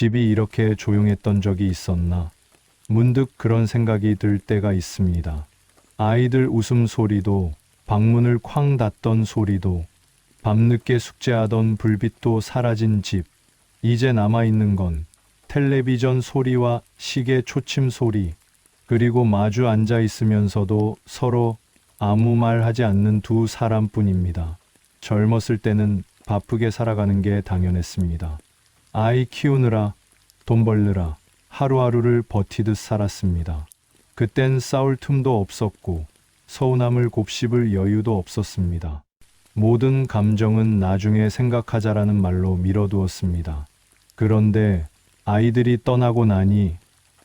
집이 이렇게 조용했던 적이 있었나? 문득 그런 생각이 들 때가 있습니다. 아이들 웃음소리도, 방문을 쾅 닫던 소리도, 밤늦게 숙제하던 불빛도 사라진 집. 이제 남아있는 건 텔레비전 소리와 시계 초침 소리, 그리고 마주 앉아 있으면서도 서로 아무 말 하지 않는 두 사람뿐입니다. 젊었을 때는 바쁘게 살아가는 게 당연했습니다. 아이 키우느라, 돈 벌느라 하루하루를 버티듯 살았습니다. 그땐 싸울 틈도 없었고 서운함을 곱씹을 여유도 없었습니다. 모든 감정은 나중에 생각하자라는 말로 미뤄두었습니다. 그런데 아이들이 떠나고 나니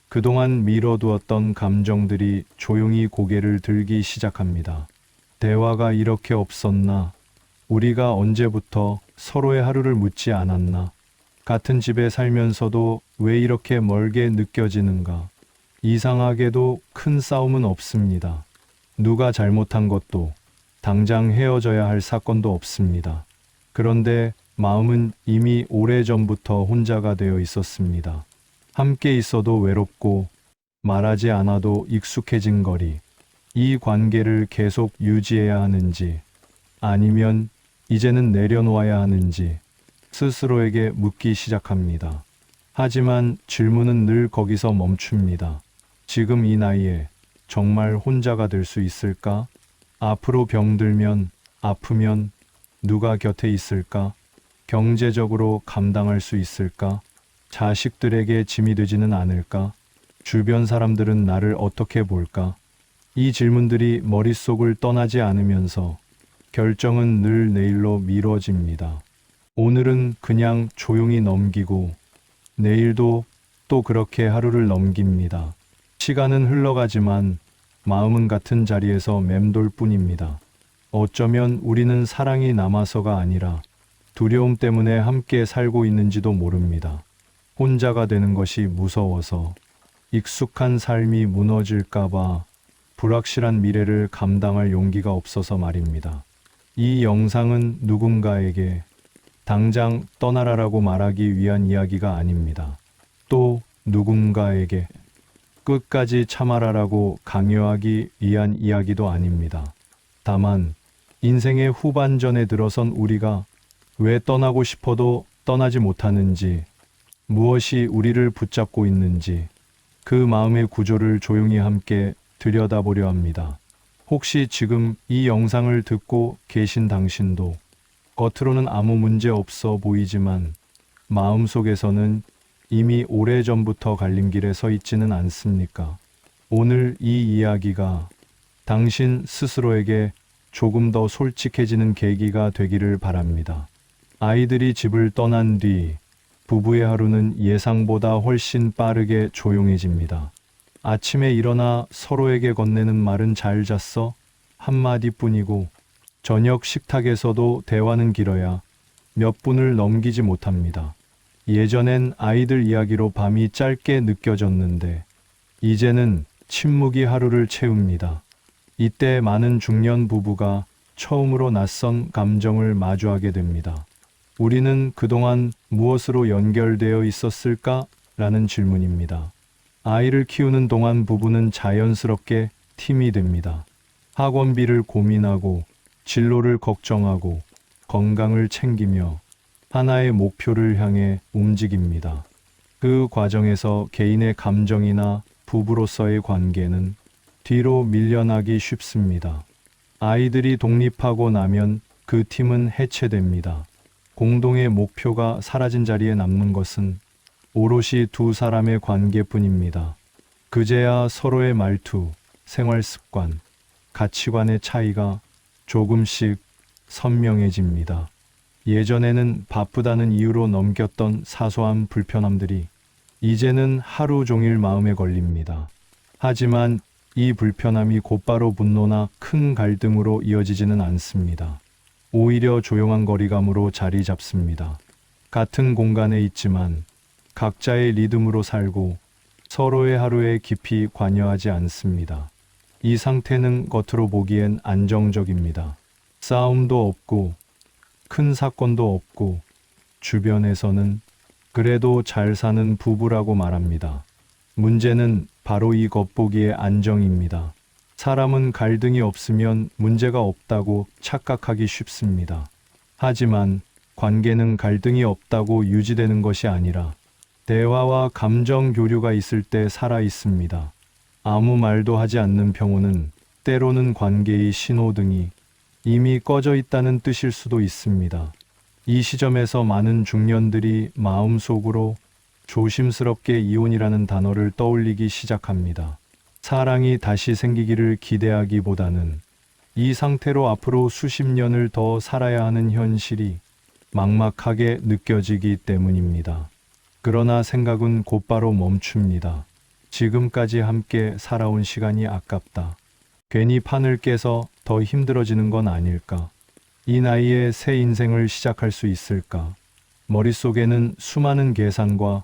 그동안 미뤄두었던 감정들이 조용히 고개를 들기 시작합니다. 대화가 이렇게 없었나? 우리가 언제부터 서로의 하루를 묻지 않았나? 같은 집에 살면서도 왜 이렇게 멀게 느껴지는가? 이상하게도 큰 싸움은 없습니다. 누가 잘못한 것도 당장 헤어져야 할 사건도 없습니다. 그런데 마음은 이미 오래전부터 혼자가 되어 있었습니다. 함께 있어도 외롭고 말하지 않아도 익숙해진 거리. 이 관계를 계속 유지해야 하는지 아니면 이제는 내려놓아야 하는지 스스로에게 묻기 시작합니다. 하지만 질문은 늘 거기서 멈춥니다. 지금 이 나이에 정말 혼자가 될 수 있을까? 앞으로 병들면, 아프면 누가 곁에 있을까? 경제적으로 감당할 수 있을까? 자식들에게 짐이 되지는 않을까? 주변 사람들은 나를 어떻게 볼까? 이 질문들이 머릿속을 떠나지 않으면서 결정은 늘 내일로 미뤄집니다. 오늘은 그냥 조용히 넘기고 내일도 또 그렇게 하루를 넘깁니다. 시간은 흘러가지만 마음은 같은 자리에서 맴돌 뿐입니다. 어쩌면 우리는 사랑이 남아서가 아니라 두려움 때문에 함께 살고 있는지도 모릅니다. 혼자가 되는 것이 무서워서 익숙한 삶이 무너질까봐 불확실한 미래를 감당할 용기가 없어서 말입니다. 이 영상은 누군가에게 당장 떠나라라고 말하기 위한 이야기가 아닙니다. 또 누군가에게 끝까지 참아라라고 강요하기 위한 이야기도 아닙니다. 다만 인생의 후반전에 들어선 우리가 왜 떠나고 싶어도 떠나지 못하는지, 무엇이 우리를 붙잡고 있는지, 그 마음의 구조를 조용히 함께 들여다보려 합니다. 혹시 지금 이 영상을 듣고 계신 당신도 겉으로는 아무 문제 없어 보이지만 마음속에서는 이미 오래전부터 갈림길에 서 있지는 않습니까? 오늘 이 이야기가 당신 스스로에게 조금 더 솔직해지는 계기가 되기를 바랍니다. 아이들이 집을 떠난 뒤 부부의 하루는 예상보다 훨씬 빠르게 조용해집니다. 아침에 일어나 서로에게 건네는 말은 잘 잤어? 한마디뿐이고 저녁 식탁에서도 대화는 길어야 몇 분을 넘기지 못합니다. 예전엔 아이들 이야기로 밤이 짧게 느껴졌는데 이제는 침묵이 하루를 채웁니다. 이때 많은 중년 부부가 처음으로 낯선 감정을 마주하게 됩니다. 우리는 그동안 무엇으로 연결되어 있었을까? 라는 질문입니다. 아이를 키우는 동안 부부는 자연스럽게 팀이 됩니다. 학원비를 고민하고 진로를 걱정하고 건강을 챙기며 하나의 목표를 향해 움직입니다. 그 과정에서 개인의 감정이나 부부로서의 관계는 뒤로 밀려나기 쉽습니다. 아이들이 독립하고 나면 그 팀은 해체됩니다. 공동의 목표가 사라진 자리에 남는 것은 오롯이 두 사람의 관계뿐입니다. 그제야 서로의 말투, 생활 습관, 가치관의 차이가 조금씩 선명해집니다. 예전에는 바쁘다는 이유로 넘겼던 사소한 불편함들이 이제는 하루 종일 마음에 걸립니다. 하지만 이 불편함이 곧바로 분노나 큰 갈등으로 이어지지는 않습니다. 오히려 조용한 거리감으로 자리 잡습니다. 같은 공간에 있지만 각자의 리듬으로 살고 서로의 하루에 깊이 관여하지 않습니다. 이 상태는 겉으로 보기엔 안정적입니다. 싸움도 없고 큰 사건도 없고 주변에서는 그래도 잘 사는 부부라고 말합니다. 문제는 바로 이 겉보기의 안정입니다. 사람은 갈등이 없으면 문제가 없다고 착각하기 쉽습니다. 하지만 관계는 갈등이 없다고 유지되는 것이 아니라 대화와 감정 교류가 있을 때 살아 있습니다. 아무 말도 하지 않는 평온은 때로는 관계의 신호등이 이미 꺼져 있다는 뜻일 수도 있습니다. 이 시점에서 많은 중년들이 마음속으로 조심스럽게 이혼이라는 단어를 떠올리기 시작합니다. 사랑이 다시 생기기를 기대하기보다는 이 상태로 앞으로 수십 년을 더 살아야 하는 현실이 막막하게 느껴지기 때문입니다. 그러나 생각은 곧바로 멈춥니다. 지금까지 함께 살아온 시간이 아깝다. 괜히 판을 깨서 더 힘들어지는 건 아닐까? 이 나이에 새 인생을 시작할 수 있을까? 머릿속에는 수많은 계산과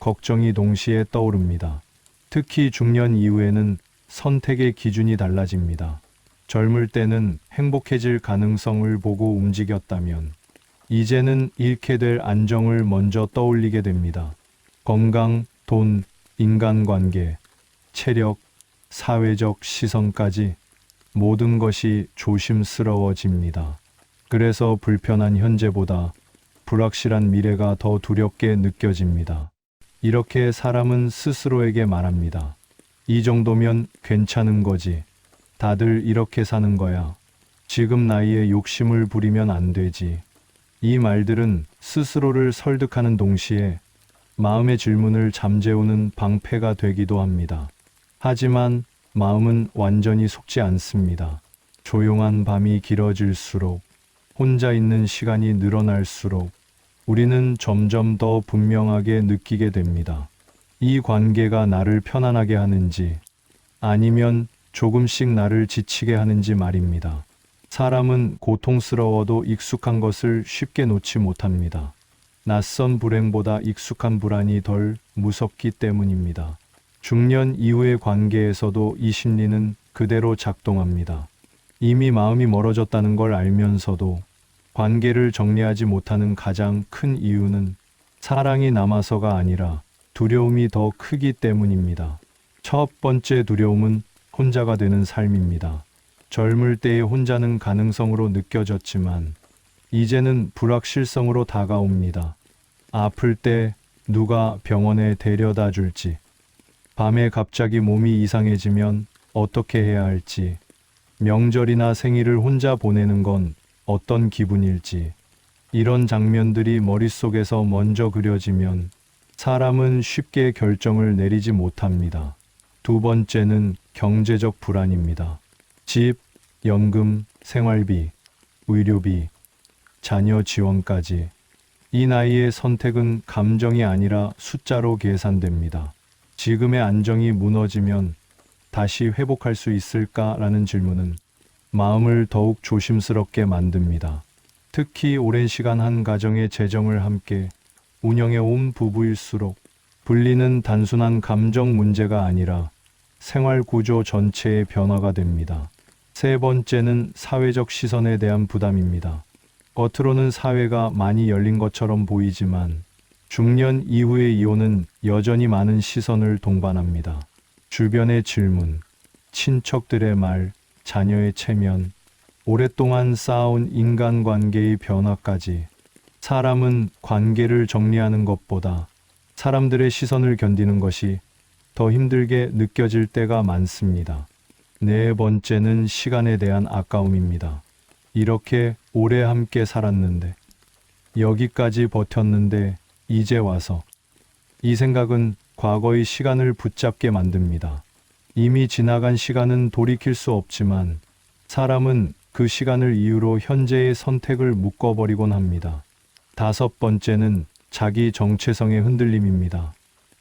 걱정이 동시에 떠오릅니다. 특히 중년 이후에는 선택의 기준이 달라집니다. 젊을 때는 행복해질 가능성을 보고 움직였다면, 이제는 잃게 될 안정을 먼저 떠올리게 됩니다. 건강, 돈, 인간관계, 체력, 사회적 시선까지 모든 것이 조심스러워집니다. 그래서 불편한 현재보다 불확실한 미래가 더 두렵게 느껴집니다. 이렇게 사람은 스스로에게 말합니다. 이 정도면 괜찮은 거지. 다들 이렇게 사는 거야. 지금 나이에 욕심을 부리면 안 되지. 이 말들은 스스로를 설득하는 동시에 마음의 질문을 잠재우는 방패가 되기도 합니다. 하지만 마음은 완전히 속지 않습니다. 조용한 밤이 길어질수록 혼자 있는 시간이 늘어날수록 우리는 점점 더 분명하게 느끼게 됩니다. 이 관계가 나를 편안하게 하는지 아니면 조금씩 나를 지치게 하는지 말입니다. 사람은 고통스러워도 익숙한 것을 쉽게 놓지 못합니다. 낯선 불행보다 익숙한 불안이 덜 무섭기 때문입니다. 중년 이후의 관계에서도 이 심리는 그대로 작동합니다. 이미 마음이 멀어졌다는 걸 알면서도 관계를 정리하지 못하는 가장 큰 이유는 사랑이 남아서가 아니라 두려움이 더 크기 때문입니다. 첫 번째 두려움은 혼자가 되는 삶입니다. 젊을 때의 혼자는 가능성으로 느껴졌지만 이제는 불확실성으로 다가옵니다. 아플 때 누가 병원에 데려다 줄지, 밤에 갑자기 몸이 이상해지면 어떻게 해야 할지, 명절이나 생일을 혼자 보내는 건 어떤 기분일지, 이런 장면들이 머릿속에서 먼저 그려지면 사람은 쉽게 결정을 내리지 못합니다. 두 번째는 경제적 불안입니다. 집, 연금, 생활비, 의료비, 자녀 지원까지. 이 나이의 선택은 감정이 아니라 숫자로 계산됩니다. 지금의 안정이 무너지면 다시 회복할 수 있을까라는 질문은 마음을 더욱 조심스럽게 만듭니다. 특히 오랜 시간 한 가정의 재정을 함께 운영해 온 부부일수록 분리는 단순한 감정 문제가 아니라 생활 구조 전체의 변화가 됩니다. 세 번째는 사회적 시선에 대한 부담입니다. 겉으로는 사회가 많이 열린 것처럼 보이지만 중년 이후의 이혼은 여전히 많은 시선을 동반합니다. 주변의 질문, 친척들의 말, 자녀의 체면, 오랫동안 쌓아온 인간관계의 변화까지 사람은 관계를 정리하는 것보다 사람들의 시선을 견디는 것이 더 힘들게 느껴질 때가 많습니다. 네 번째는 시간에 대한 아까움입니다. 이렇게 오래 함께 살았는데, 여기까지 버텼는데, 이제 와서. 이 생각은 과거의 시간을 붙잡게 만듭니다. 이미 지나간 시간은 돌이킬 수 없지만, 사람은 그 시간을 이유로 현재의 선택을 묶어버리곤 합니다. 다섯 번째는 자기 정체성의 흔들림입니다.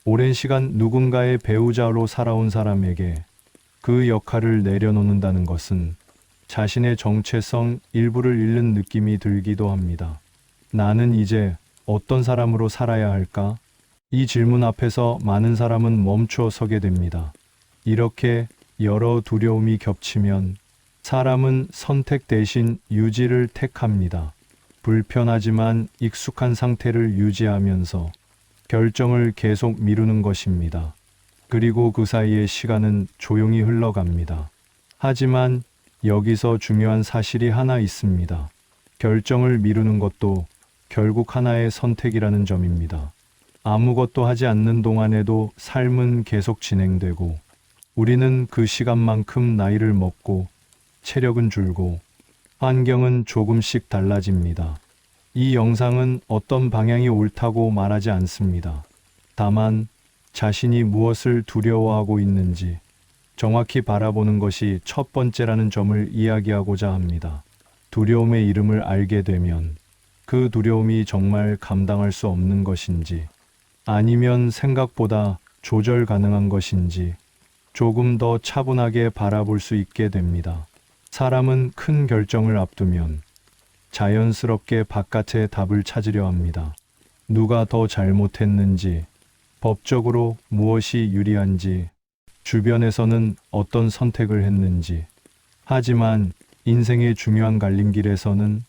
오랜 시간 누군가의 배우자로 살아온 사람에게 그 역할을 내려놓는다는 것은 자신의 정체성 일부를 잃는 느낌이 들기도 합니다. 나는 이제 어떤 사람으로 살아야 할까? 이 질문 앞에서 많은 사람은 멈춰 서게 됩니다. 이렇게 여러 두려움이 겹치면 사람은 선택 대신 유지를 택합니다. 불편하지만 익숙한 상태를 유지하면서 결정을 계속 미루는 것입니다. 그리고 그 사이에 시간은 조용히 흘러갑니다. 하지만 여기서 중요한 사실이 하나 있습니다. 결정을 미루는 것도 결국 하나의 선택이라는 점입니다. 아무것도 하지 않는 동안에도 삶은 계속 진행되고 우리는 그 시간만큼 나이를 먹고 체력은 줄고 환경은 조금씩 달라집니다. 이 영상은 어떤 방향이 옳다고 말하지 않습니다. 다만 자신이 무엇을 두려워하고 있는지 정확히 바라보는 것이 첫 번째라는 점을 이야기하고자 합니다. 두려움의 이름을 알게 되면 그 두려움이 정말 감당할 수 없는 것인지 아니면 생각보다 조절 가능한 것인지 조금 더 차분하게 바라볼 수 있게 됩니다. 사람은 큰 결정을 앞두면 자연스럽게 바깥의 답을 찾으려 합니다. 누가 더 잘못했는지, 법적으로 무엇이 유리한지, 주변에서는 어떤 선택을 했는지. 하지만 인생의 중요한 갈림길에서는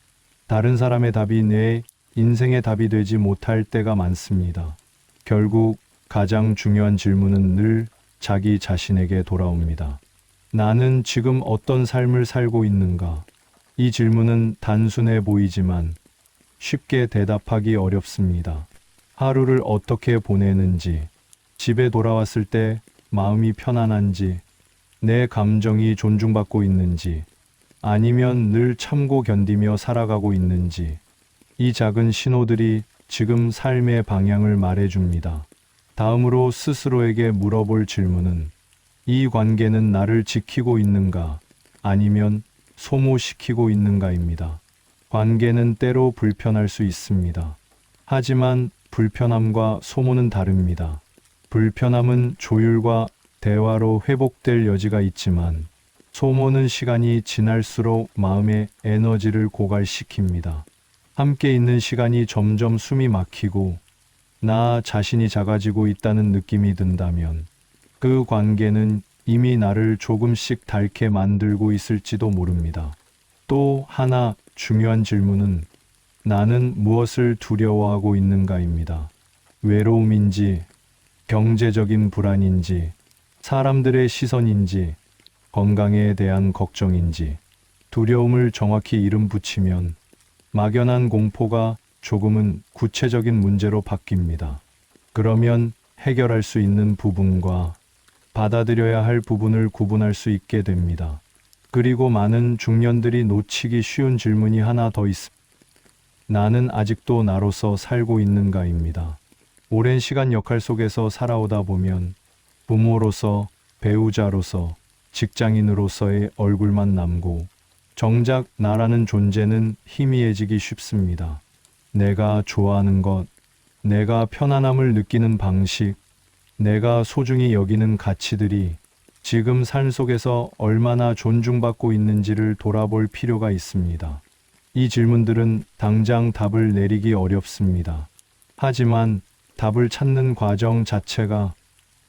다른 사람의 답이 내 인생의 답이 되지 못할 때가 많습니다. 결국 가장 중요한 질문은 늘 자기 자신에게 돌아옵니다. 나는 지금 어떤 삶을 살고 있는가? 이 질문은 단순해 보이지만 쉽게 대답하기 어렵습니다. 하루를 어떻게 보내는지, 집에 돌아왔을 때 마음이 편안한지, 내 감정이 존중받고 있는지, 아니면 늘 참고 견디며 살아가고 있는지, 이 작은 신호들이 지금 삶의 방향을 말해줍니다. 다음으로 스스로에게 물어볼 질문은 이 관계는 나를 지키고 있는가 아니면 소모시키고 있는가입니다. 관계는 때로 불편할 수 있습니다. 하지만 불편함과 소모는 다릅니다. 불편함은 조율과 대화로 회복될 여지가 있지만 소모는 시간이 지날수록 마음의 에너지를 고갈시킵니다. 함께 있는 시간이 점점 숨이 막히고 나 자신이 작아지고 있다는 느낌이 든다면 그 관계는 이미 나를 조금씩 닳게 만들고 있을지도 모릅니다. 또 하나 중요한 질문은 나는 무엇을 두려워하고 있는가입니다. 외로움인지, 경제적인 불안인지, 사람들의 시선인지, 건강에 대한 걱정인지, 두려움을 정확히 이름 붙이면 막연한 공포가 조금은 구체적인 문제로 바뀝니다. 그러면 해결할 수 있는 부분과 받아들여야 할 부분을 구분할 수 있게 됩니다. 그리고 많은 중년들이 놓치기 쉬운 질문이 하나 더 있습니다. 나는 아직도 나로서 살고 있는가입니다. 오랜 시간 역할 속에서 살아오다 보면 부모로서, 배우자로서, 직장인으로서의 얼굴만 남고 정작 나라는 존재는 희미해지기 쉽습니다. 내가 좋아하는 것, 내가 편안함을 느끼는 방식, 내가 소중히 여기는 가치들이 지금 삶 속에서 얼마나 존중받고 있는지를 돌아볼 필요가 있습니다. 이 질문들은 당장 답을 내리기 어렵습니다. 하지만 답을 찾는 과정 자체가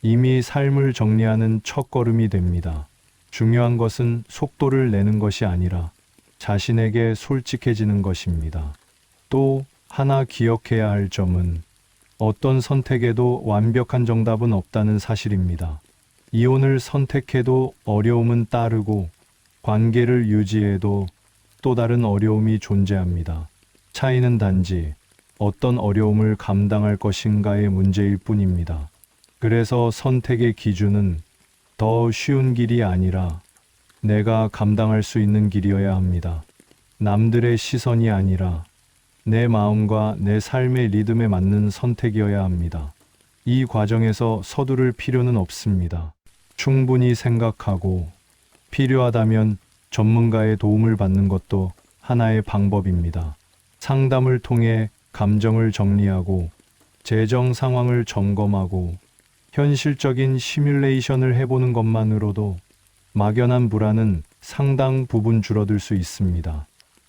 이미 삶을 정리하는 첫걸음이 됩니다. 중요한 것은 속도를 내는 것이 아니라 자신에게 솔직해지는 것입니다. 또 하나 기억해야 할 점은 어떤 선택에도 완벽한 정답은 없다는 사실입니다. 이혼을 선택해도 어려움은 따르고 관계를 유지해도 또 다른 어려움이 존재합니다. 차이는 단지 어떤 어려움을 감당할 것인가의 문제일 뿐입니다. 그래서 선택의 기준은 더 쉬운 길이 아니라 내가 감당할 수 있는 길이어야 합니다. 남들의 시선이 아니라 내 마음과 내 삶의 리듬에 맞는 선택이어야 합니다. 이 과정에서 서두를 필요는 없습니다. 충분히 생각하고 필요하다면 전문가의 도움을 받는 것도 하나의 방법입니다. 상담을 통해 감정을 정리하고 재정 상황을 점검하고 현실적인 시뮬레이션을 해보는 것만으로도 막연한 불안은 상당 부분 줄어들 수 있습니다.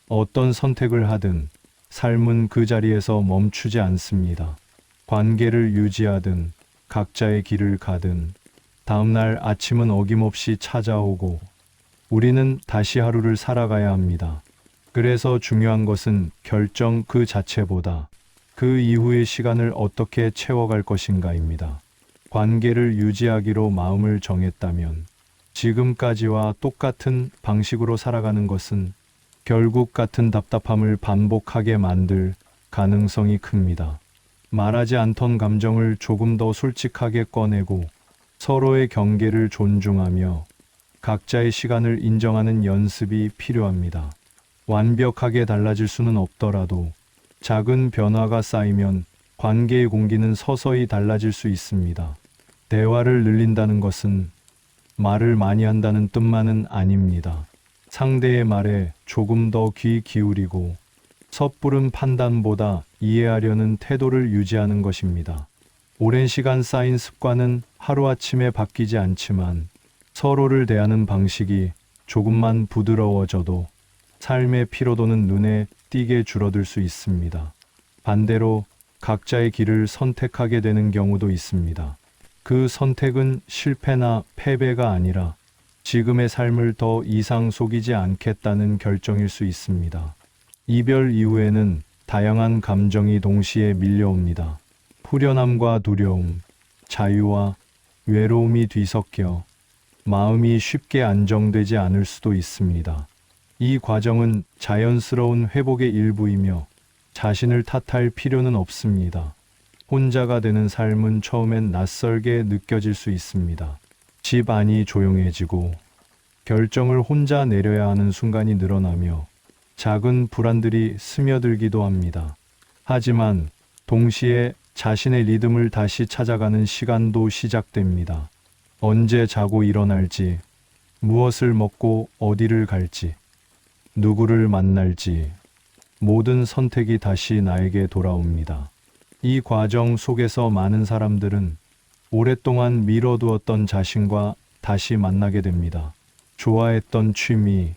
어떤 선택을 하든 삶은 그 자리에서 멈추지 않습니다. 관계를 유지하든 각자의 길을 가든 다음날 아침은 어김없이 찾아오고 우리는 다시 하루를 살아가야 합니다. 그래서 중요한 것은 결정 그 자체보다 그 이후의 시간을 어떻게 채워갈 것인가입니다. 관계를 유지하기로 마음을 정했다면 지금까지와 똑같은 방식으로 살아가는 것은 결국 같은 답답함을 반복하게 만들 가능성이 큽니다. 말하지 않던 감정을 조금 더 솔직하게 꺼내고 서로의 경계를 존중하며 각자의 시간을 인정하는 연습이 필요합니다. 완벽하게 달라질 수는 없더라도 작은 변화가 쌓이면 관계의 공기는 서서히 달라질 수 있습니다. 대화를 늘린다는 것은 말을 많이 한다는 뜻만은 아닙니다. 상대의 말에 조금 더 귀 기울이고 섣부른 판단보다 이해하려는 태도를 유지하는 것입니다. 오랜 시간 쌓인 습관은 하루아침에 바뀌지 않지만 서로를 대하는 방식이 조금만 부드러워져도 삶의 피로도는 눈에 띄게 줄어들 수 있습니다. 반대로 각자의 길을 선택하게 되는 경우도 있습니다. 그 선택은 실패나 패배가 아니라 지금의 삶을 더 이상 속이지 않겠다는 결정일 수 있습니다. 이별 이후에는 다양한 감정이 동시에 밀려옵니다. 후련함과 두려움, 자유와 외로움이 뒤섞여 마음이 쉽게 안정되지 않을 수도 있습니다. 이 과정은 자연스러운 회복의 일부이며 자신을 탓할 필요는 없습니다. 혼자가 되는 삶은 처음엔 낯설게 느껴질 수 있습니다. 집 안이 조용해지고 결정을 혼자 내려야 하는 순간이 늘어나며 작은 불안들이 스며들기도 합니다. 하지만 동시에 자신의 리듬을 다시 찾아가는 시간도 시작됩니다. 언제 자고 일어날지, 무엇을 먹고 어디를 갈지, 누구를 만날지, 모든 선택이 다시 나에게 돌아옵니다. 이 과정 속에서 많은 사람들은 오랫동안 미뤄두었던 자신과 다시 만나게 됩니다. 좋아했던 취미,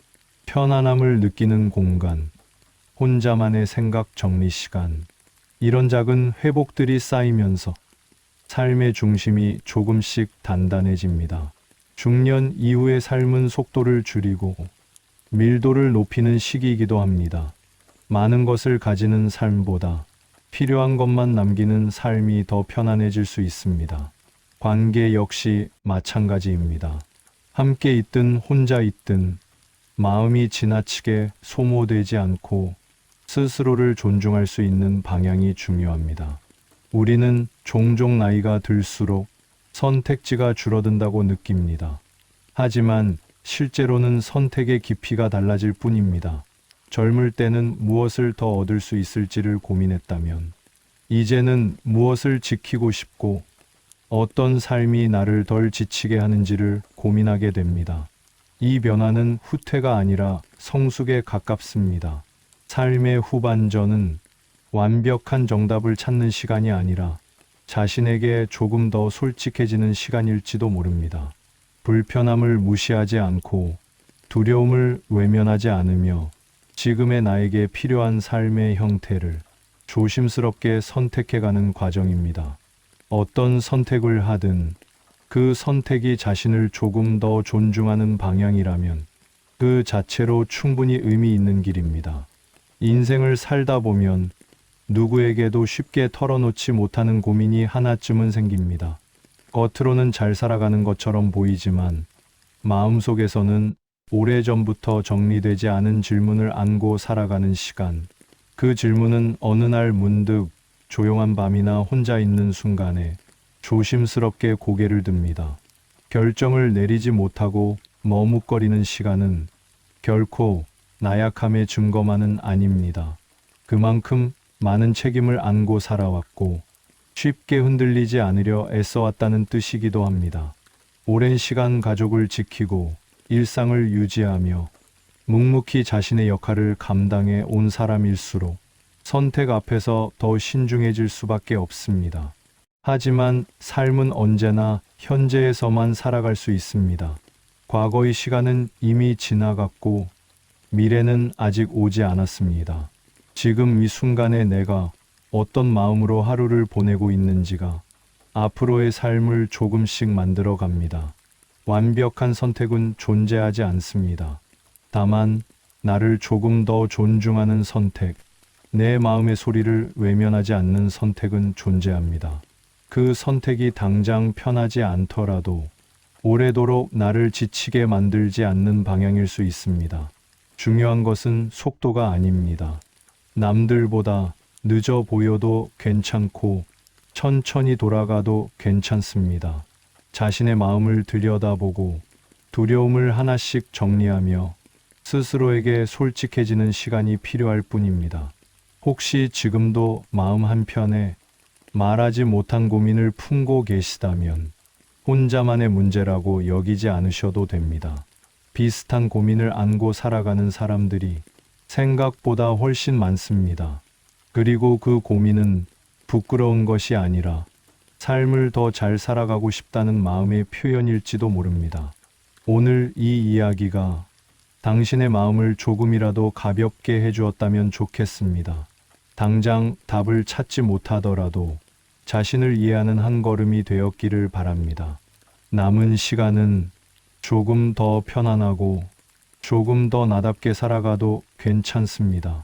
편안함을 느끼는 공간, 혼자만의 생각 정리 시간, 이런 작은 회복들이 쌓이면서 삶의 중심이 조금씩 단단해집니다. 중년 이후의 삶은 속도를 줄이고 밀도를 높이는 시기이기도 합니다. 많은 것을 가지는 삶보다 필요한 것만 남기는 삶이 더 편안해질 수 있습니다. 관계 역시 마찬가지입니다. 함께 있든 혼자 있든 마음이 지나치게 소모되지 않고 스스로를 존중할 수 있는 방향이 중요합니다. 우리는 종종 나이가 들수록 선택지가 줄어든다고 느낍니다. 하지만 실제로는 선택의 깊이가 달라질 뿐입니다. 젊을 때는 무엇을 더 얻을 수 있을지를 고민했다면, 이제는 무엇을 지키고 싶고, 어떤 삶이 나를 덜 지치게 하는지를 고민하게 됩니다. 이 변화는 후퇴가 아니라 성숙에 가깝습니다. 삶의 후반전은 완벽한 정답을 찾는 시간이 아니라 자신에게 조금 더 솔직해지는 시간일지도 모릅니다. 불편함을 무시하지 않고 두려움을 외면하지 않으며 지금의 나에게 필요한 삶의 형태를 조심스럽게 선택해가는 과정입니다. 어떤 선택을 하든 그 선택이 자신을 조금 더 존중하는 방향이라면 그 자체로 충분히 의미 있는 길입니다. 인생을 살다 보면 누구에게도 쉽게 털어놓지 못하는 고민이 하나쯤은 생깁니다. 겉으로는 잘 살아가는 것처럼 보이지만 마음속에서는 오래전부터 정리되지 않은 질문을 안고 살아가는 시간. 그 질문은 어느 날 문득 조용한 밤이나 혼자 있는 순간에 조심스럽게 고개를 듭니다. 결정을 내리지 못하고 머뭇거리는 시간은 결코 나약함의 증거만은 아닙니다. 그만큼 많은 책임을 안고 살아왔고 쉽게 흔들리지 않으려 애써왔다는 뜻이기도 합니다. 오랜 시간 가족을 지키고 일상을 유지하며 묵묵히 자신의 역할을 감당해 온 사람일수록 선택 앞에서 더 신중해질 수밖에 없습니다. 하지만 삶은 언제나 현재에서만 살아갈 수 있습니다. 과거의 시간은 이미 지나갔고 미래는 아직 오지 않았습니다. 지금 이 순간에 내가 어떤 마음으로 하루를 보내고 있는지가 앞으로의 삶을 조금씩 만들어 갑니다. 완벽한 선택은 존재하지 않습니다. 다만 나를 조금 더 존중하는 선택, 내 마음의 소리를 외면하지 않는 선택은 존재합니다. 그 선택이 당장 편하지 않더라도 오래도록 나를 지치게 만들지 않는 방향일 수 있습니다. 중요한 것은 속도가 아닙니다. 남들보다 늦어 보여도 괜찮고 천천히 돌아가도 괜찮습니다. 자신의 마음을 들여다보고 두려움을 하나씩 정리하며 스스로에게 솔직해지는 시간이 필요할 뿐입니다. 혹시 지금도 마음 한편에 말하지 못한 고민을 품고 계시다면 혼자만의 문제라고 여기지 않으셔도 됩니다. 비슷한 고민을 안고 살아가는 사람들이 생각보다 훨씬 많습니다. 그리고 그 고민은 부끄러운 것이 아니라 삶을 더 잘 살아가고 싶다는 마음의 표현일지도 모릅니다. 오늘 이 이야기가 당신의 마음을 조금이라도 가볍게 해주었다면 좋겠습니다. 당장 답을 찾지 못하더라도 자신을 이해하는 한 걸음이 되었기를 바랍니다. 남은 시간은 조금 더 편안하고 조금 더 나답게 살아가도 괜찮습니다.